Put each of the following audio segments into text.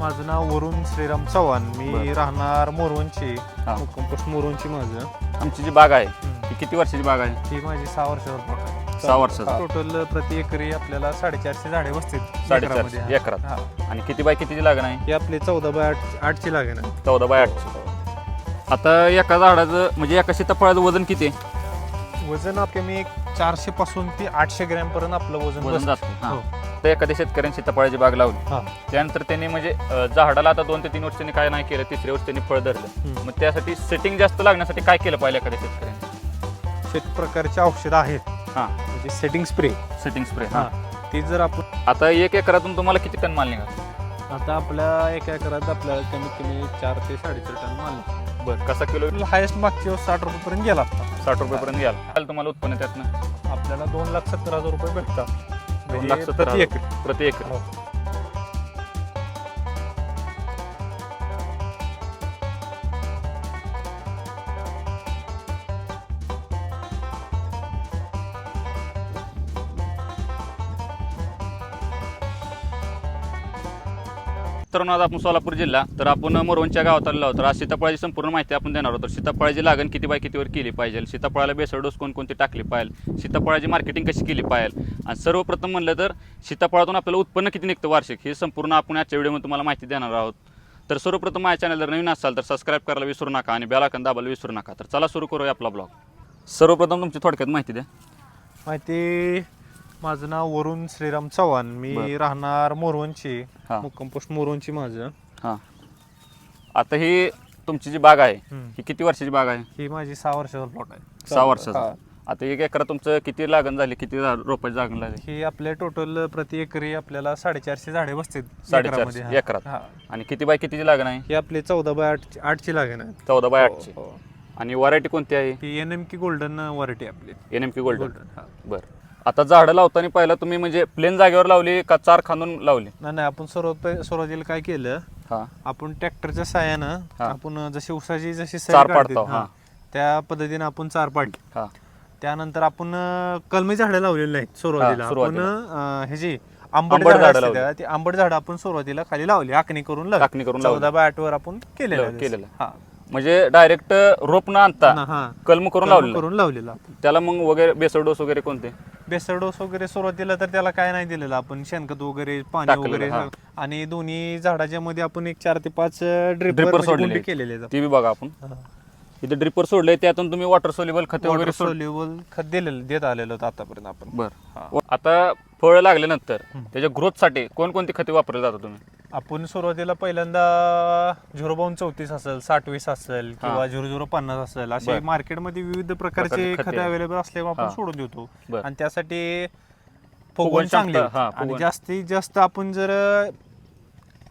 माझं नाव वरुण श्रीराम चव्हाण मी बरं. राहणार मोरवणची हा. मुक्काम पोस्ट मोरवणची माझं आमची जी बाग आहे. ही किती वर्षाची बाग आहे ही माझी सहा वर्षावर आहे. सहा वर्षाचा टोटल प्रति एकरी आपल्याला साडेचारशे झाडे बसतील साडेचारशे एकरामध्ये. एकरात हा. आणि किती बाय कितीची लागण आहे ही आपली चौदा बाय आठ आठची लागेल चौदा बाय आठची आता एका झाडाचं म्हणजे एका सीताफळाचं वजन किती आहे? वजन आपले मी एक चारशे पासून ते आठशे ग्रॅम पर्यंत आपलं वजन वजन बसतं. हो. तर एखाद्या शेतकऱ्याने सीताफळाची बाग लावली. हा. त्यानंतर त्यांनी म्हणजे अं, झाडाला आता दोन ते तीन वर्ष त्यांनी काय नाही केलं तिसऱ्या वर्षी त्यांनी फळ धरलं. हम्म. मग त्यासाठी सेटिंग जास्त लागण्यासाठी काय केलं पाहिजे एखाद्या शेतकऱ्याने? शेत प्रकारचे औषधं आहेत. हा. म्हणजे सेटिंग स्प्रे सेटिंग स्प्रे हा. ती जर आपण आता एक एकरातून तुम्हाला किती टन माल निघाला? आता आपल्या एका एकरात आपल्याला कमीत कमी चार ते साडेचार टन माल बरं कसा किलो? हायेस्ट मागच्या वेळेस साठ रुपयेपर्यंत गेला आता. साठ रुपयेपर्यंत काल तुम्हाला उत्पन्न त्यातनं? आपल्याला दोन लाख सत्तर हजार रुपये भेटतात. दोन म्हणजे लाख सत्तर प्रति हजार. एकर प्रति एकर हो. मित्रांनो आज आपण सोलापूर जिल्हा. तर आपण मोरवणच्या गावात आलेलो आहोत. तर आज सीताफळाची संपूर्ण माहिती आपण देणार आहोत. तर सीताफळाची लागण किती बाय कितीवर केली पाहिजे? सीताफळाला बेसळ डोस कोणकोणती टाकली पाहिजे? सीताफळाची मार्केटिंग कशी केली पाहिजे? आणि सर्वप्रथम म्हणलं तर सीताफळातून आपल्याला उत्पन्न किती निघतं वार्षिक? हे संपूर्ण आपण आजच्या व्हिडिओमध्ये तुम्हाला माहिती देणार आहोत. तर सर्वप्रथम माझ्या चॅनलवर नवीन असाल तर सबस्क्राईब करायला विसरू नका आणि बेल दाबायला विसरू नका. तर चला सुरू करूया आपला ब्लॉग सर्वप्रथम तुमची थोडक्यात माहिती द्या. माहिती माझं नाव वरुण श्रीराम चव्हाण मी. राहणार मोरवणची हां मुक्काम पोस्ट मोरवणची माझं हां आता ही तुमची जी बाग आहे. ही किती वर्षाची बाग आहे ही माझी सहा वर्षाचा प्लॉट आहे सहा वर्षाचा. आता एक एकर तुमचं किती लागण झाली किती झा- रोपाची लागण झाली ही आपल्या टोटल प्रति एकरी आपल्याला साडेचारशे झाडे बसतील साडेचारशे एकरामध्ये, हा. एकरात. हा. आणि किती बाय कितीची लागण आहे ही आपली चौदा बाय आठ आठची लागेल आहे. चौदा बाय हो, आठची हो. आणि व्हरायटी कोणती आहे ही एन एम की गोल्डन व्हरायटी आपली N M P gold golden हा. बरं आता झाडं लावताना पहिला तुम्ही म्हणजे प्लेन जागेवर लावली का चार खांदून लावली नाही नाही आपण सर्व सुरुवातीला काय केलं हा आपण ट्रॅक्टरच्या साह्यानं हा. आपण जशी उसाची जशी चार काढते, पाडतो, हा, हा. त्या पद्धतीने आपण चार पाडली हा त्यानंतर आपण अं, कलमी झाडं लावलेली नाहीत सुरुवातीला हा, आपण सुरुवातीला. अं, ह्याची आंबट आंबट झाडं असतात ती आंबट झाडं आपण सुरुवातीला खाली लावली आखणी करून लावली आखणी करून लावली. चौदा बाय आठ वर आपण केलेलं आहे. केलेलं. हा म्हणजे डायरेक्ट रोप न आणता ना, हा कलम करून लावलेलं करून लावलेलं त्याला मग वगैरे बेसळ डोस वगैरे कोणते बेसर डोस वगैरे सुरुवातीला तर त्याला काय नाही दिलेलं आपण शेणखत वगैरे पाणी टाकलेलं, वगैरे हा. आणि दोन्ही झाडाच्या मध्ये आपण एक चार ते पाच ड्रिपर ड्रिपर सोडलेले गुंडी केलेले आहेत. ती बी बघा आपण. इथे ड्रिपर सोडले त्यातून तुम्ही वॉटर सोल्युबल खत वगैरे वगैरे सोड सोल्युबल खत दिलेलं देत आलेलं होतं आतापर्यंत आपण. बर आता फळ लागल्यानंतर त्याच्या ग्रोथसाठी कोणकोणती खते वापरली जातात तुम्ही आपण सुरुवातीला पहिल्यांदा झिरो बावन चौतीस असेल साठ वीस असेल किंवा झिरो झिरो पन्नास असेल असे बर. मार्केटमध्ये विविध प्रकारचे खते. अवेलेबल असल्यामुळे आपण हा. सोडून देतो बर. आणि त्यासाठी फुगवण फुगवण चांगले हा. आणि फुगवण. जास्तीत जास्त आपण जर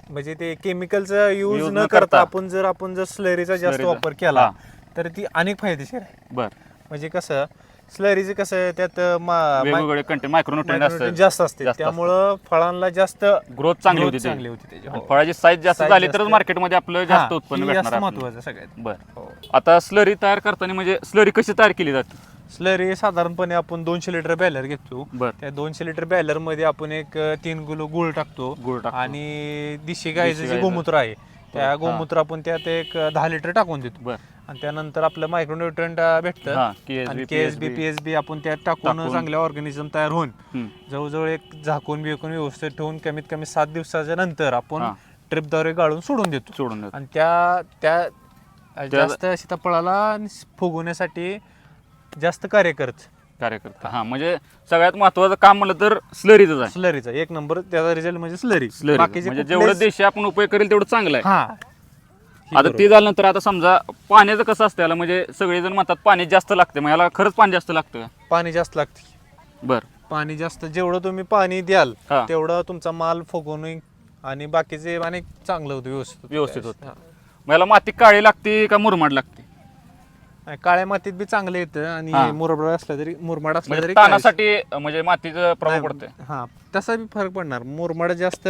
म्हणजे ते केमिकलचा यूज न करता आपण जर आपण जर स्लरीचा जास्त वापर केला हा. तर ती अनेक फायदेशीर आहे बर म्हणजे कसं स्लरीचं कसं आहे, त्यात मा- वेगवेगळे कंटेंट micronutrient असतात जास्त असते जास्त त्यामुळं फळांना जास्त ग्रोथ चांगली growth होती चांगली त्याची. होती त्याची आणि हो. फळाची साईज जास्त Size झाली जास्त. तरच मार्केटमध्ये आपलं जास्त हा, उत्पन्न ही भेटणार जास्त आहे आपल्याला. महत्वाचं सगळ्यात बर हो. आता स्लरी तयार करताना म्हणजे स्लरी कशी तयार केली जाते स्लरी साधारणपणे आपण दोनशे लिटर बॅलर घेतो बर त्या दोनशे लिटर बॅलरमध्ये आपण एक अ, तीन किलो गुळ टाकतो गुळ टाकतो. आणि दिशी देशी जे गाईचं. गोमूत्र आहे त्या हा. गोमूत्र आपण त्यात एक अ, दहा लिटर टाकून देतो बर आणि त्यानंतर आपलं मायक्रोन्युट्रंट भेटतं हा आणि KSB, K S B PSB. P S B आपण त्यात टाकून टाकून. चांगल्या ऑर्गॅनिझम तयार होऊन हम्म. जवळजवळ एक झाकून बिकून व्यवस्थित ठेवून कमीत कमी सात दिवसाच्या नंतर आपण हा. ट्रिपद्वारे गाळून सोडून देतो सोडून देतो. आणि त्या त्या जास्त सीताफळाला फुगवण्यासाठी जास्त कार्य करत कार्यकर्ता हा म्हणजे सगळ्यात महत्वाचं काम म्हणलं तर स्लरीच आहे स्लरीचा एक नंबर त्याचा रिझल्ट म्हणजे स्लरी स्लरी म्हणजे जेवढं देशी आपण उपयोग करेल तेवढं चांगलं आहे हा आता ते झाल्यानंतर आता समजा पाण्याचं कसं असतं याला? म्हणजे सगळेजण म्हणतात पाणी जास्त लागते मग याला खरंच पाणी जास्त लागतं का? पाणी जास्त लागते. बर. पाणी जास्त जेवढं तुम्ही पाणी द्याल हा. तेवढं तुमचा माल फुगवून आणि बाकीचे अनेक चांगलं होतं व्यवस्थित व्यवस्थित होतं. हा. मग याला माती काळी लागते का मुरमाड लागते? आणि काळ्या मातीत बी चांगलं येतं हा. आणि मुरमाड असलं तरी मुरमाड असलं म्हणजे तरी तानासाठी म्हणजे मातीचं प्रभाव नाही, पडतंय. हा. तसा बी फरक पडणार. मुरमाड जास्त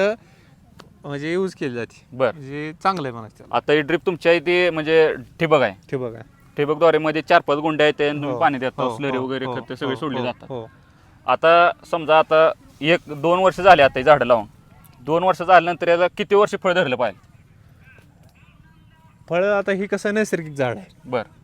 म्हणजे यूज केली जाते. बर. म्हणजे चांगलं आहे म्हणायचं त्याला. आता ही ड्रिप तुमच्या इथे म्हणजे ठिबक आहे. ते बघा ठिबकद्वारे मध्ये चार पाच गुंडे आहेत आणि तुम्ही हो, पाणी देता हो, स्लरी हो, वगैरे हो, खत सगळे हो, सोडले हो, जातात. हो. आता समजा आता एक दोन वर्ष झाले आता ही झाडं लावून. दोन वर्ष झाल्यानंतर याला किती वर्ष फळ धरलं पाहिजे फळ आता ही कसं नैसर्गिक झाड आहे. बरं.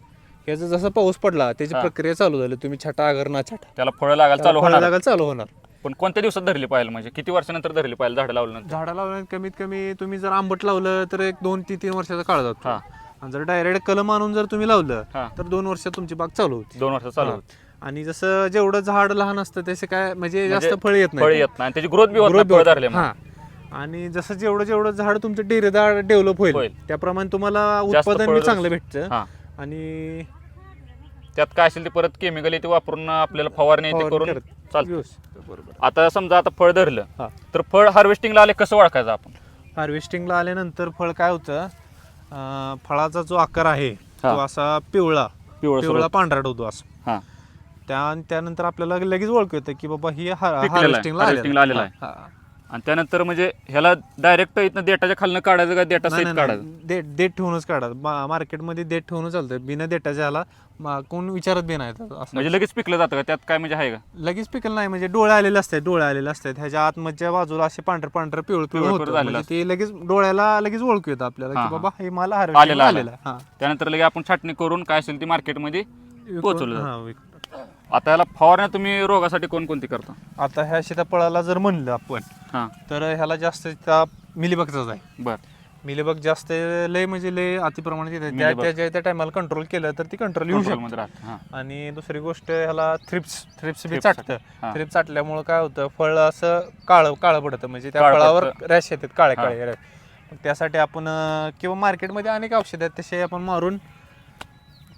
याचा जसा पाऊस पडला त्याची हा. प्रक्रिया चालू झाली. तुम्ही छटा अगर ना छटा. त्याला फळं लागायला चालू फळं होणार. लागायला चालू होणार. पण कोणत्या दिवसात धरली पाहिजे म्हणजे? किती वर्षानंतर धरली पाहिजे झाडं लावल्यानंतर झाडा लावल्यात कमीत कमी तुम्ही जर आंबट लावलं तर एक दोन ते तीन वर्षाचा काळ जातो. हा. आणि जर डायरेक्ट कलम आणून जर तुम्ही लावलं. तर दोन वर्षात तुमची बाग चालू होती. दोन वर्ष चालू. होते. आणि जसं जेवढं झाड लहान असतं त्याचे काय म्हणजे जास्त म्हणजे फळ येत फळ नाही येत नाही. आणि त्याची ग्रोथ बी होत Growth नाही फळ होत- धरले हा. आणि जसं जेवढं जेवढं झाड तुमचं डेरेदार डेव्हलप होईल होईल. त्याप्रमाणे तुम्हाला जास्त उत्पादन फळं बी चांगलं भेटतं. हा. आणि त्यात काय असेल ते परत केमिकल ते वापरून आपल्याला फवारणी ते फवारणी करून करत. चालतं. व्यवस्थित, बरोबर. आता समजा आता फळ धरलं हा. तर फळ हार्वेस्टिंगला आले कसं ओळखायचं आपण? हार्वेस्टिंगला आल्यानंतर फळ काय होतं अं, फळाचा जो आकार आहे. तो असा पिवळा पिवळं पिवळा पांढराट होतो असं. हा. त्या त्यानंतर आपल्याला लगेच ओळख येतं की बाबा ही पिकलेला आहे, हार्वेस्टिंगला आलेला आहे. हा. आणि त्यानंतर म्हणजे ह्याला डायरेक्ट इथनं देटाच्या खालनं काढायचं का देटा नाही, सहित नाही, काढायचं नाही. देठ देठ ठेवूनच काढा मा- मार्केटमध्ये देठ ठेवून चालतं बिना देठाच्या ह्याला मा- कोण विचारत बी नाही असं म्हणजे लगेच पिकलं जातं का त्यात काय म्हणजे आहे का लगेच पिकल नाही म्हणजे डोळे आलेले असतात डोळे आलेले असतात ह्याच्या आतमधच्या बाजूला असे पांढर पांढर पिवळ पिवळ पिवळं होतं झालेलं म्हणजे ते लगेच डोळ्याला लगेच ओळखू येतं आपल्याला हा, की हा. बाबा हे मला आलेलं हार्वेस्टिंग. आलेला. हा. त्यानंतर लगे आपण छाटणी करून काय असेल ती मार्केटमध्ये पोहोचवलं जातं. आता याला फवारण्या तुम्ही रोगासाठी कोणकोणती करता? आता ह्या सीताफळाला जर म्हणलं आपण हां. तर ह्याला जास्त ताप मिलीबगचाच आहे. बर. मिलीबग जास्त लय म्हणजे लय अतिप्रमाणात येते. त्या मिलीबग. त्या- त्या टायमाला कंट्रोल केलं तर ती कंट्रोल येऊ शकते. कंट्रोलमध्ये राहते हां. आणि दुसरी गोष्ट ह्याला थ्रिप्स थ्रिप्स बी थ्रिप्स चाटतं. हा. थ्रिप्स चाटल्यामुळं काय होतं फळ असं काळं काळं पडतं. म्हणजे त्या काळं फळावर. रॅश येतात काळे हा. काळे रॅश मग त्यासाठी आपण अं, किंवा मार्केटमध्ये अनेक औषध आहेत तसे आपण मारून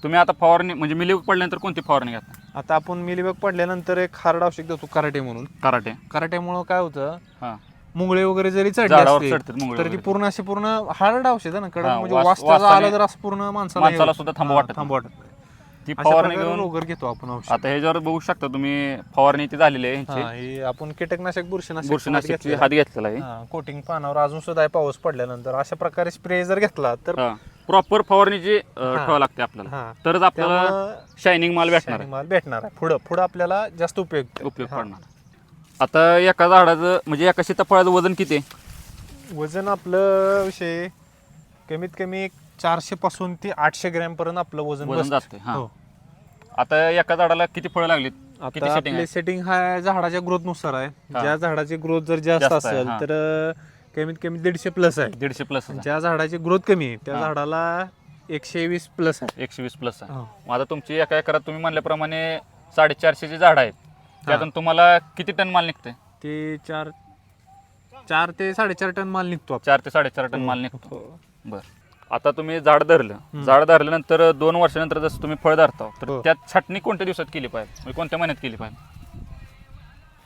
तुम्ही आता फवारणी म्हणजे मिली पडल्यानंतर कोणती फवारणी घेता? आता आपण मिलीबग पडल्यानंतर एक हार्ड औषध देतो कराटे म्हणून. कराटे. कराट्यामुळं काय होतं हां. मुंगळे वगैरे जरी चढले झाडावर असले चढतात मुंगळे तर ती वगैरे. पूर्ण अशी पूर्ण हार्ड औषध आहे ना कडक हा, म्हणजे वास- वास त्याचा वासाने आला तर असं पूर्ण माणसाला हे माणसाला होतं. सुद्धा थांबू हा, वाटत थांबू वाटत नाही. ती अशा फवारणी प्रकारे घेऊन वगैरे घेतो आपण औषध. आता ह्याच्यावर बघू शकता तुम्ही फवारणी ती झालेली आहे ह्यांची. हा, आपण कीटकनाशक बुरशीनाशक बुरशीनाशकची घेतलेलं हात घेतलेला आहे. कोटिंग पानावर अजून सुद्धा आहे पाऊस पडल्यानंतर. अशा प्रकारे स्प्रे जर घेतला तर प्रॉपर फवारणीची अं, हा. ठेवावं लागते आपल्याला. हा. तरच आपल्याला त्यामुळं शायनिंग माल भेटणार shining माल भेटणार आहे. पुढं पुढं आपल्याला जास्त उपयोग उपयोग पडणार. आता एका झाडाचं म्हणजे एका सीताफळाचं वजन किती आहे? वजन आपलं विषय कमीत कमी एक चारशे पासून ते आठशे ग्रॅम पर्यंत आपलं वजन वजन बसतं. जाते हा. हो. आता एका झाडाला किती फळं लागलीत? किती आता सेटिंग आपले सेटिंग हा झाडाच्या ग्रोथनुसार आहे. हा. ज्या झाडाची ग्रोथ जर जास्त जास्त आहे, असेल हा. तर अं, कमीत कमी दीडशे प्लस आहे. दीडशे प्लस ज्या झाडाची ग्रोथ कमी आहे त्या हा. झाडाला एकशे वीस प्लस आहे. एकशे वीस प्लस आहे. हो. मग आता तुमची एका एकरात तुम्ही म्हणल्याप्रमाणे साडेचारशेची झाड आहेत त्यातून तुम्हाला किती टन माल निघते ते चार चार ते साडेचार टन माल निघतो आपला. चार ते साडेचार टन माल निघतो. हो. बर. आता तुम्ही झाड धरलं. झाड धरल्यानंतर दोन वर्षानंतर जसं तुम्ही फळ धरता तर हो. त्यात छाटणी कोणत्या दिवसात केली पाहिजे? म्हणजे कोणत्या महिन्यात केली पाहिजे?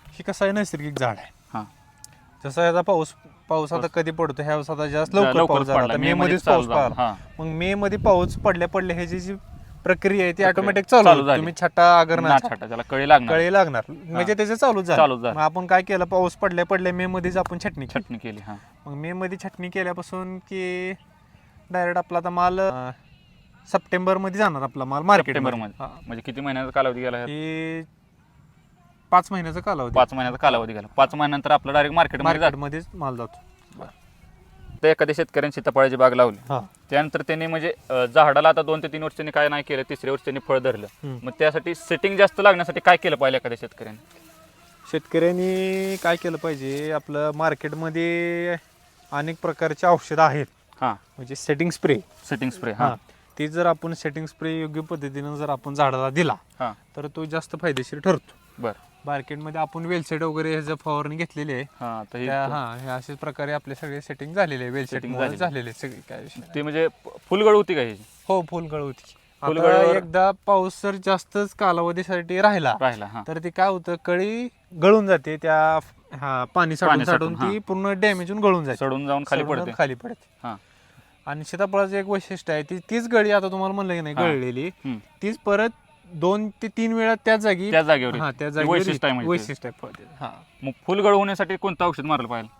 हे कसं आहे नैसर्गिक झाड आहे. हां. जसा याचा पाऊस पाऊस आता कधी पडतो? ह्या वर्षी आता जास्त लवकर लवकर पाऊस पडला. झाला. आता मे मे मध्ये मध्येच चालू पाऊस झाला. पडला हां. मग मे मध्ये पाऊस पडल्या पडल्या ह्याची जी प्रक्रिया आहे ती ऑटोमॅटिक चालू चालू. झाली. तुम्ही छटा अगर ना ना छाटा त्याला कळी लागणार. कळे लागणार. म्हणजे त्याचं चालूच झालं. चालूच झालं. मग आपण काय केलं? पाऊस पडल्या पडल्या मे मध्येच आपण छटणी केली. छटणी केली हा. मग मे मध्ये छटणी केल्यापासून की डायरेक्ट आपला आता माल सप्टेंबरमध्ये जाणार आपला माल मार्केट सप्टेंबरमध्ये म्हणजे किती महिन्याचा कालावधी गेला? हे पाच महिन्याचा कालावधी. पाच महिन्याचा कालावधी गेला पाच महिन्यानंतर आपलं डायरेक्ट मार्केटमध्ये जात मार्केटमध्येच माल जातो. तर एखाद्या शेतकऱ्यांनी सीताफळाची बाग लावली. हा. त्यानंतर त्यांनी म्हणजे अं, झाडाला आता दोन ते तीन वर्ष त्यांनी काय नाही केलं तिसऱ्या वर्षी त्यांनी फळ धरलं. हम्म. मग त्यासाठी सेटिंग जास्त लागण्यासाठी काय केलं पाहिजे एखाद्या शेतकऱ्यांनी? शेतकऱ्यांनी काय केलं पाहिजे आपलं मार्केटमध्ये अनेक प्रकारचे औषधं आहेत. हां. म्हणजे सेटिंग स्प्रे सेटिंग स्प्रे हा. हां. ते जर आपण सेटिंग स्प्रे योग्य पद्धतीनं जर आपण झाडाला दिला हां. तर तो जास्त फायदेशीर ठरतो. बरं. मार्केटमध्ये आपण वेलसेट वगैरे ह्याचं फवारणी घेतलेली आहे हां तर हे त्या हा हे अशाच प्रकारे आपले सगळे सेटिंग झालेले आहे वेलसेट Setting झालेली. सगळे काय विषय नाही. ते म्हणजे फुलगळ होती का ह्याची हो फुलगळ होती आता फुलगळीवर- एकदा पाऊस जर जास्तच कालावधीसाठी राहिला राहिला हां तर ते काय होतं कळी गळून जाते त्या हा पाणी साठून पाणी साठून, साठून ती पूर्ण डॅमेज होऊन गळून जाते सडून जाऊन खाली सडून पडते खाली पडते हां आणि सीताफळाचं एक वैशिष्ट्य आहे ती तीच गळी आता तुम्हाला म्हणलं की नाही हा. गळलेली हम्म. तीच परत दोन ते तीन वेळा त्याच जागी त्या जागेवर हा. त्या जागेवर वैशिष्ट्य आहे म्हणजे ते. वैशिष्ट्य आहे फळाचं. हा मग फुलगळ होण्यासाठी कोणतं औषध मारलं पाहिजे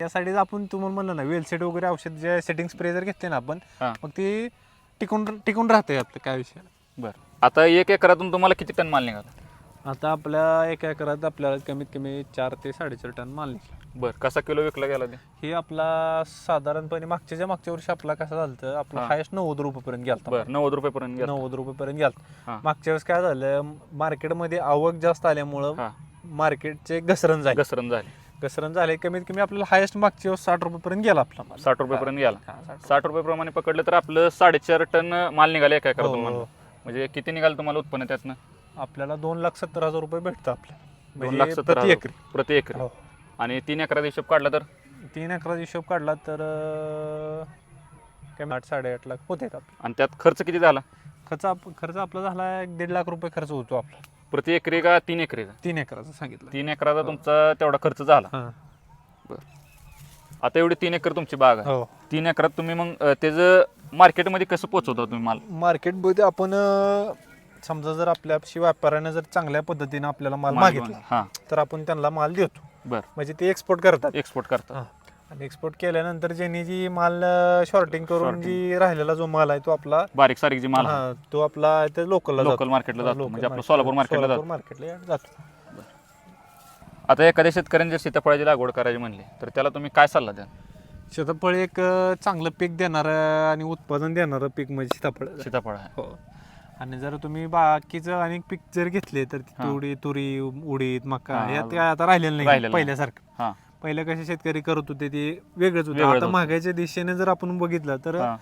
त्यासाठी आपण तुम्हाला म्हणलं ना वेलसेट वगैरे औषध जे सेटिंग स्प्रे जर घेतले ना आपण हां मग ते टिकून टिकून राहते आपलं काय विषय नाही. बरं आता एक एकरातून तुम्हाला किती टन माल निघाला आता आपल्या एका एकरात आपल्याला कमीत कमी चार ते साडेचार टन माल निघाला बर कसा किलो विकला गेला ते? हे आपला साधारणपणे मागच्या मागच्या वर्षी आपला कसं झालं आपला. हायस्ट नव्वद रुपयेपर्यंत गेला बर नव्वद रुपयेपर्यंत गेला नव्वद रुपयेपर्यंत गेला. मागच्या वेळेस काय झालं मार्केटमध्ये आवक जास्त आल्यामुळं मार्केटचे घसरण झाले. घसरण झाली. घसरण झाले. कमीत कमी आपल्याला हायस्ट मागच्या वेळेस साठ रुपयेपर्यंत गेला आपला. साठ रुपयेपर्यंत गेला. हा, साठ रुपये. प्रमाणे पकडलं तर आपलं साडेचार टन माल निघाला हो, एकरातून हो. म्हणजे किती निघालं तुम्हाला उत्पन्न त्यातनं? आपल्याला दोन लाख सत्तर हजार रुपये भेटतं आपल्याला दोन म्हणजे लाख सत्तर प्रति एकरी. प्रति एकरी. हो. आणि तीन एकराचा हिशोब काढला तर? तीन अकरा हिशोब काढला तर अं, काय आठ साडेआठ लाख होते आपले. आणि त्यात खर्च किती झाला? खर्च आप- खर्च आपला झाला एक दीड लाख रुपये खर्च होतो आपला. प्रति एकरी का तीन एकरीचा तीन एकराचा सांगितलं. तीन एकराचा तुमचा तेवढा खर्च झाला. हा. आता एवढी तीन एकर तुमची बाग आहे. हो. तीन एकरात तुम्ही मग अं, त्याचं मार्केटमध्ये कसं पोहोचवता तुम्ही माल? मार्केटमध्ये आपण अं, समजा जर आपल्याशी व्यापाऱ्याने जर चांगल्या पद्धतीने आपल्याला माल माल मागितला. हां. तर आपण त्यांना माल देतो. बर. म्हणजे ते एक्सपोर्ट करतात. एक्सपोर्ट करता हा. आणि एक्सपोर्ट केल्यानंतर ज्यांनी जी माल शॉर्टिंग करून. जी राहिलेला जो माल आहे तो आपला बारीक सारीक जी माल हा, तो आपला ते लोकलला लोकल मार्केटला जातो. म्हणजे आपलं सोलापूर मार्केटला जातो. मार्केटला जातो. आता एखाद्या शेतकऱ्याने जर सीताफळाची लागवड करायची म्हणली तर त्याला तुम्ही काय सल्ला द्या सीताफळ एक अं, चांगलं पीक देणारं आणि उत्पादन देणारं पीक म्हणजे सीताफळ. सीताफळ आहे. हो. आणि जर तुम्ही बाकीचं अनेक पीक जर घेतले तर ती. तुरी तुरी उडीद मका यात. काय आता राहिलेलं नाही राहिलेलं. पहिल्यासारखं हां पहिलं कसे शेतकरी करत होते ते वेगळंच होतं वेगळंच आता होतं. महागाईच्या दिशेने जर आपण बघितलं तर हां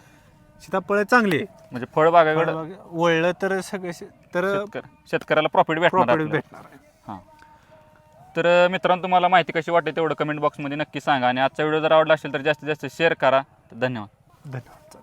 सीताफळ चांगली आहे. म्हणजे फळबागाकडे फळबाग वळलं तर सगळं शे- तर शेतकरी शेतकऱ्याला प्रॉफिट भेटणार प्रॉपर्टी आपल्याला. भेटणार आहे हां तर अं, मित्रांनो तुम्हाला माहिती कशी वाटते तेवढं कमेंट बॉक्समध्ये नक्की सांगा आणि आजचा व्हिडिओ जर आवडला असेल तर जास्तीत जास्त शेअर करा तर धन्यवाद धन्यवाद